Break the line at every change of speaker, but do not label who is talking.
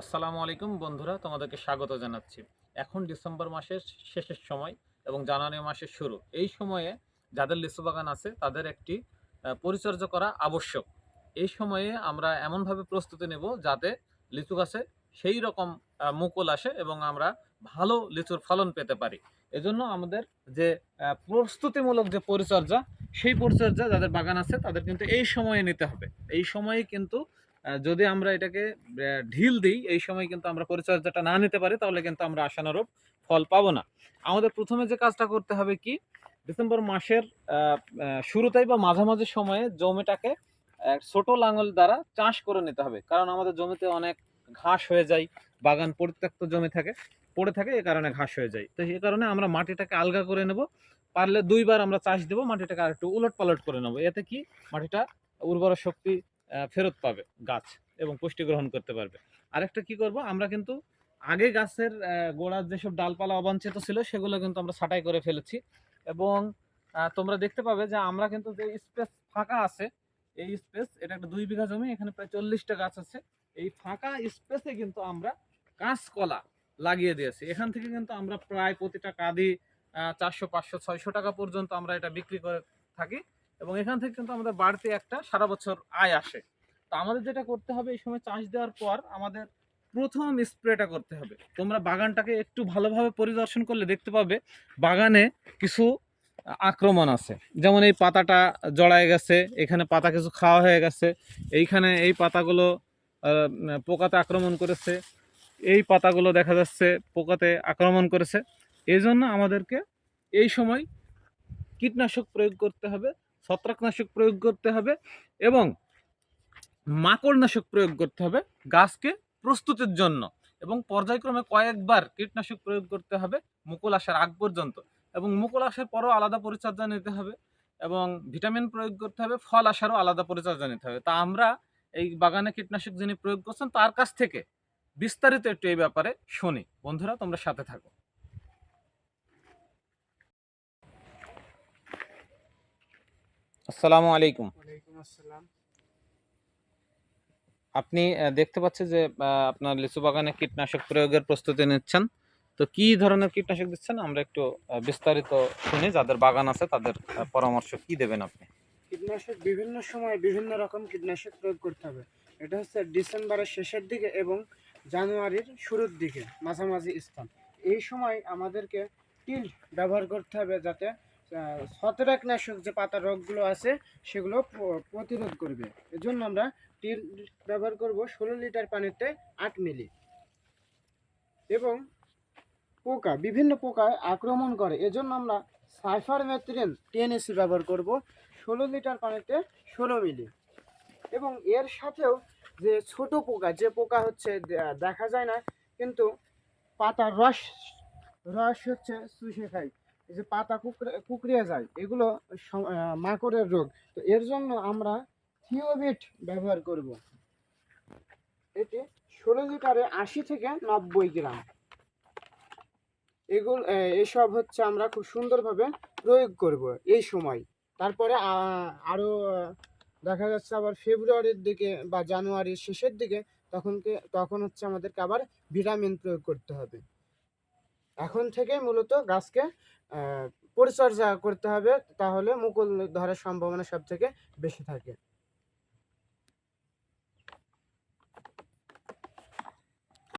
আসসালামু আলাইকুম বন্ধুরা, তোমাদেরকে স্বাগত জানাচ্ছি। এখন ডিসেম্বর মাসের শেষের সময় এবং জানুয়ারি মাসের শুরু। এই সময়ে যাদের লিচু বাগান আছে, তাদের একটি পরিচর্যা করা আবশ্যক। এই সময়ে আমরা এমনভাবে প্রস্তুতি নেব যাতে লিচু গাছে সেই রকম মুকুল আসে এবং আমরা ভালো লিচুর ফলন পেতে পারি। এজন্য আমাদের যে প্রস্তুতিমূলক যে পরিচর্যা, সেই পরিচর্যা যাদের বাগান আছে, তাদের কিন্তু এই সময়ে নিতে হবে। এই সময়ে কিন্তু যদি আমরা এটাকে ঢিল দিই, এই সময় কিন্তু আমরা পরিচর্যাটা না নিতে পারি, তাহলে কিন্তু আমরা আশানুরূপ ফল পাবো না। আমাদের প্রথমে যে কাজটা করতে হবে কি, ডিসেম্বর মাসের শুরুতেই বা মাঝামাঝি সময়ে জমিটাকে ছোট লাঙল দ্বারা চাষ করে নিতে হবে। কারণ আমাদের জমিতে অনেক ঘাস হয়ে যায়, বাগান পরিত্যক্ত জমি থাকে, পড়ে থাকে, এ কারণে ঘাস হয়ে যায়। তো এই কারণে আমরা মাটিটাকে আলগা করে নেব, পারলে দুইবার আমরা চাষ দেবো, মাটিটাকে আর একটু উলট পালট করে নেব। এতে কি, মাটিটা উর্বর শক্তি ফেরত পাবে গাছ এবং পুষ্টি গ্রহণ করতে পারবে। আরেকটা কি করব, আমরা কিন্তু আগে গাছের গোড়ার যেসব ডালপালা অবাঞ্ছিত ছিল, সেগুলো কিন্তু আমরা ছাঁটাই করে ফেলেছি। এবং তোমরা দেখতে পাবে যে আমরা কিন্তু যে স্পেস ফাঁকা আছে, এই স্পেস, এটা একটা দুই বিঘা জমি, এখানে প্রায় চল্লিশটা গাছ আছে। এই ফাঁকা স্পেসে কিন্তু আমরা কাঁচকলা লাগিয়ে দিয়েছি। এখান থেকে কিন্তু আমরা প্রায় প্রতিটা কাঁদি চারশো, পাঁচশো, ছয়শো টাকা পর্যন্ত আমরা এটা বিক্রি করে থাকি। এবং এখান থেকে কিন্তু আমাদের বাড়তি একটা সারা বছর আয় আসে। তো আমাদের যেটা করতে হবে, এই সময় চাষ দেওয়ার পর আমাদের প্রথম স্প্রেটা করতে হবে। তোমরা বাগানটাকে একটু ভালোভাবে পরিদর্শন করলে দেখতে পাবে, বাগানে কিছু আক্রমণ আছে। যেমন এই পাতাটা জড়ায় গেছে, এখানে পাতা কিছু খাওয়া হয়ে গেছে, এইখানে এই পাতাগুলো পোকাতে আক্রমণ করেছে, এই পাতাগুলো দেখা যাচ্ছে পোকাতে আক্রমণ করেছে। এই জন্য আমাদেরকে এই সময় কীটনাশক প্রয়োগ করতে হবে ছত্রাকনাশক প্রয়োগ করতে হবে এবং মাকড়নাশক প্রয়োগ করতে হবে গাছকে প্রস্তুতির জন্য। এবং পর্যায়ক্রমে কয়েকবার কীটনাশক প্রয়োগ করতে হবে মুকুল আসার আগ পর্যন্ত। এবং মুকুল আসার পরও আলাদা পরিচর্যা নিতে হবে এবং ভিটামিন প্রয়োগ করতে হবে, ফল আসারও আলাদা পরিচর্যা নিতে হবে। তা আমরা এই বাগানে কীটনাশক যিনি প্রয়োগ করছেন, তার কাছ থেকে বিস্তারিত একটু এই ব্যাপারে শুনি। বন্ধুরা, তোমরা সাথে থাকো। আসসালামু আলাইকুম। আপনি দেখতে পাচ্ছেন যে আপনার লিচু বাগানে কীটনাশক প্রয়োগের প্রস্তুতি নিচ্ছেন। তো কি ধরনের কীটনাশক দিচ্ছেন? আমরা একটু বিস্তারিত শুনি যাদের বাগান আছে তাদের পরামর্শ কি দেবেন আপনি?
কীটনাশক বিভিন্ন সময় বিভিন্ন রকম কীটনাশক প্রয়োগ করতে হবে। এটা হচ্ছে ডিসেম্বরের শেষের দিকে এবং জানুয়ারির শুরুর দিকে মাঝামাঝি স্থান। এই সময় আমাদেরকে টিল ব্যবহার করতে হবে যাতে ছত্রাকনাশক যে পাতার রোগগুলো আছে, সেগুলো প্রতিরোধ করবে। এজন্য আমরা টিল ব্যবহার করব ষোলো লিটার পানিতে আট মিলি। এবং পোকা, বিভিন্ন পোকায় আক্রমণ করে। এজন্য আমরা সাইফার মেথ্রিন টিএনএসি ব্যবহার করব ষোলো লিটার পানিতে ষোলো মিলি। এবং এর সাথেও যে ছোট পোকা, যে পোকা হচ্ছে দেখা যায় না, কিন্তু পাতার রস রস হচ্ছে চুষে খায় এই যে পাতা কুকড়ে, কুকড়িয়ে যায়, এগুলো মাকড়ের রোগ। তো এর জন্য আমরা থিওবিট ব্যবহার করব। এটি ষোলো লিটারে আশি থেকে নব্বই গ্রাম। এগুলো এসব হচ্ছে আমরা খুব সুন্দরভাবে প্রয়োগ করব এই সময়। তারপরে আরও দেখা যাচ্ছে আবার ফেব্রুয়ারির দিকে বা জানুয়ারির শেষের দিকে তখনকে তখন হচ্ছে আমাদেরকে আবার ভিটামিন প্রয়োগ করতে হবে। এখন থেকে মূলত গাছকে পরিচর্যা করতে হবে, তাহলে মুকুল ধরার সম্ভাবনা সব থেকে বেশি থাকে।